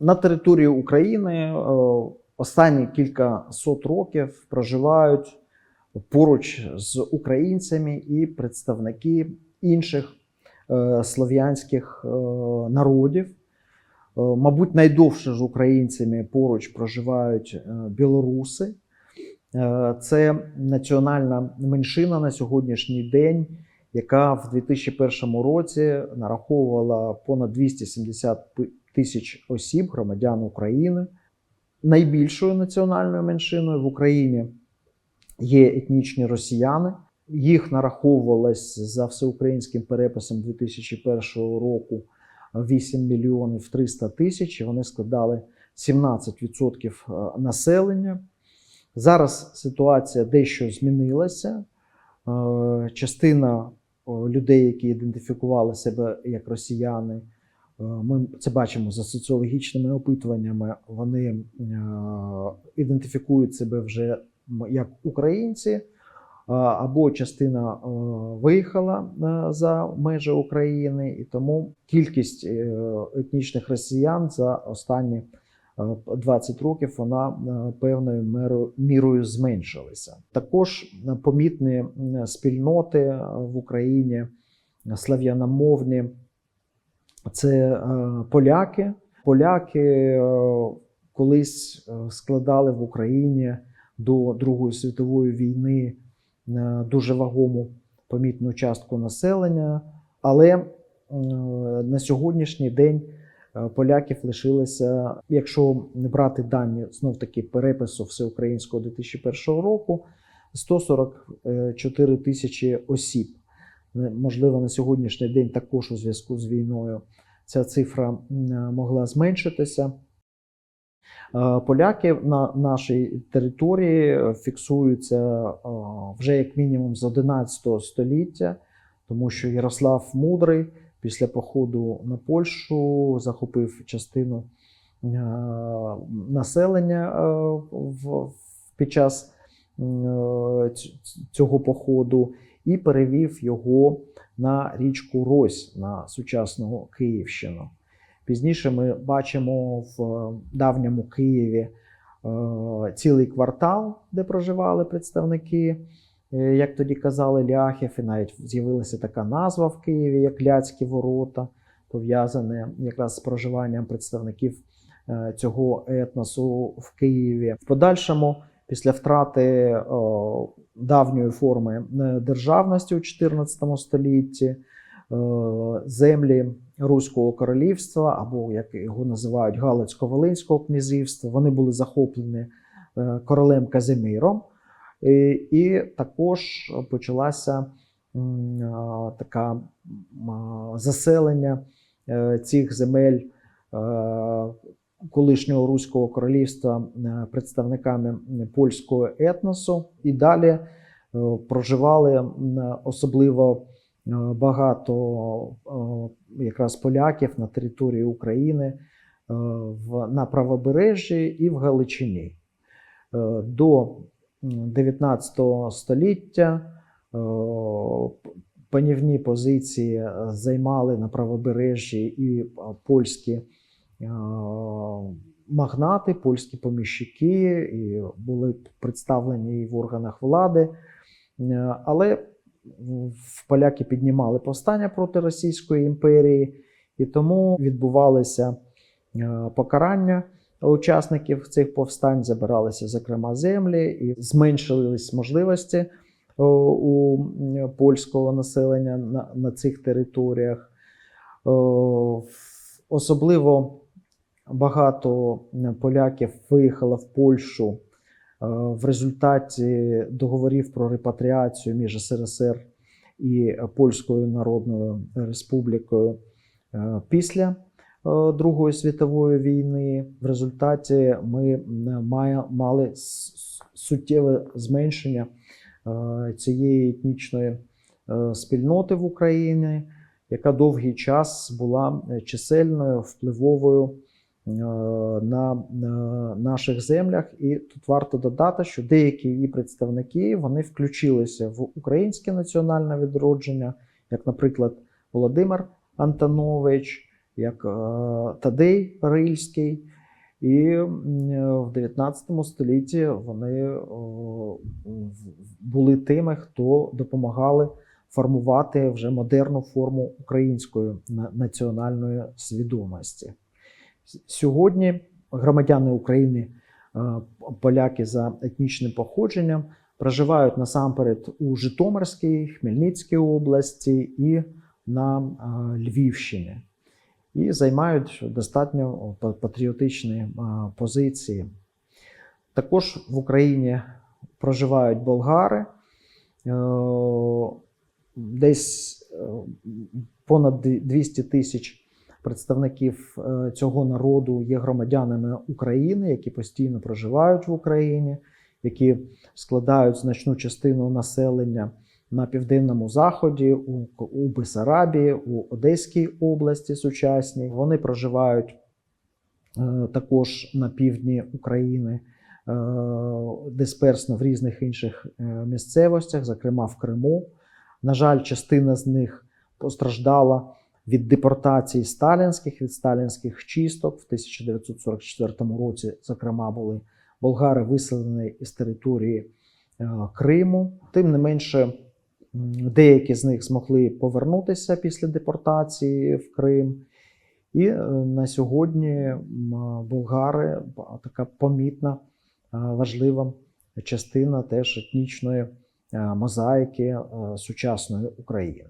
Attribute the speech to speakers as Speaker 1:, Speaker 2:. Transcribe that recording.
Speaker 1: На території України е, останні кілька сот років проживають поруч з українцями і представники інших е, слов'янських е, народів. Мабуть, найдовше з українцями поруч проживають білоруси. Це національна меншина на сьогоднішній день, яка в 2001 році нараховувала понад 270 тисяч осіб, громадян України. Найбільшою національною меншиною в Україні є етнічні росіяни. Їх нараховувалось за всеукраїнським переписом 2001 року 8 мільйонів 300 тисяч. Вони складали 17% населення. Зараз ситуація дещо змінилася. Е, Частина людей, які ідентифікували себе як росіяни, е, ми це бачимо за соціологічними опитуваннями. Вони е, ідентифікують себе вже як українці, е, або частина виїхала за межі України, і тому кількість етнічних росіян за останні 20 років вона е, певною мірою зменшилася. Також е, помітні спільноти е, в Україні е, слав'яномовні. Це е, поляки. Поляки е, колись е, складали в Україні до Другої світової війни е, дуже вагому помітну частку населення, але е, на сьогоднішній день е, поляків лишилося, якщо не брати дані знов таки перепису всеукраїнського 2001 року, 144 тисячі осіб. Е, Можливо, на сьогоднішній день також у зв'язку з війною ця цифра е, могла зменшитися. Е, Поляки на нашій території е, фіксуються е, вже як мінімум з 11 століття, тому що Ярослав Мудрий після походу на Польщу захопив частину е, населення е, під час е, ць- цього походу і перевів його на річку Рось на сучасну Київщину. Пізніше ми бачимо в давньому Києві цілий квартал, де проживали представники, як тоді казали, ляхів, і навіть з'явилася така назва в Києві, як Ляцькі ворота, пов'язане якраз з проживанням представників е, цього етносу в Києві. В подальшому, після втрати давньої форми е, державності у 14 столітті, е, землі Руського королівства, або як його називають Галицько-Волинського князівства, вони були захоплені е, королем Казимиром. І, і також почалася така заселення е, цих земель е, колишнього Руського королівства е, представниками польського етносу. І далі е, проживали особливо е, багато е, якраз поляків на території України е, на правобережжі і в Галичині. Е, До 19 століття е, панівні позиції займали на правобережжі і е, польські е, магнати, польські поміщики, і були представлені і в органах влади. Але поляки піднімали повстання проти Російської імперії, і тому відбувалися покарання учасників цих повстань, забиралися, зокрема, землі, і зменшились можливості у польського населення на, на цих територіях. Особливо багато поляків виїхало в Польщу е, в результаті договорів про репатріацію між СРСР і Польською Народною Республікою е, після е, Другої світової війни. В результаті ми має- мали суттєве зменшення е, цієї етнічної е, спільноти в Україні, яка довгий час була е, чисельною, впливовою е, на наших землях. І тут варто додати, що деякі її представники вони включилися в українське національне відродження, як, наприклад, Володимир Антонович, як е, Тадей Рильський. І в 19 столітті вони були тими, хто допомагали формувати вже модерну форму української національної свідомості. Сьогодні громадяни України, е, поляки за етнічним походженням, проживають насамперед у Житомирській, Хмельницькій області і на е, Львівщині і займають достатньо патріотичні позиції. Також в Україні проживають болгари. Е, Десь е, понад 200 тисяч представників е, цього народу є громадянами України, які постійно проживають в Україні, які складають значну частину населення на південному заході, у, у Бесарабії, у Одеській області сучасній. Вони проживають е, також на півдні України, е, дисперсно в різних інших е, місцевостях, зокрема в Криму. На жаль, частина з них постраждала від депортації сталінських, від сталінських чисток. В 1944 році, зокрема, були болгари виселені із території е, Криму. Тим не менше, деякі з них змогли повернутися після депортації в Крим. І е, на сьогодні булгари така помітна, е, важлива частина теж етнічної е, мозаїки сучасної України.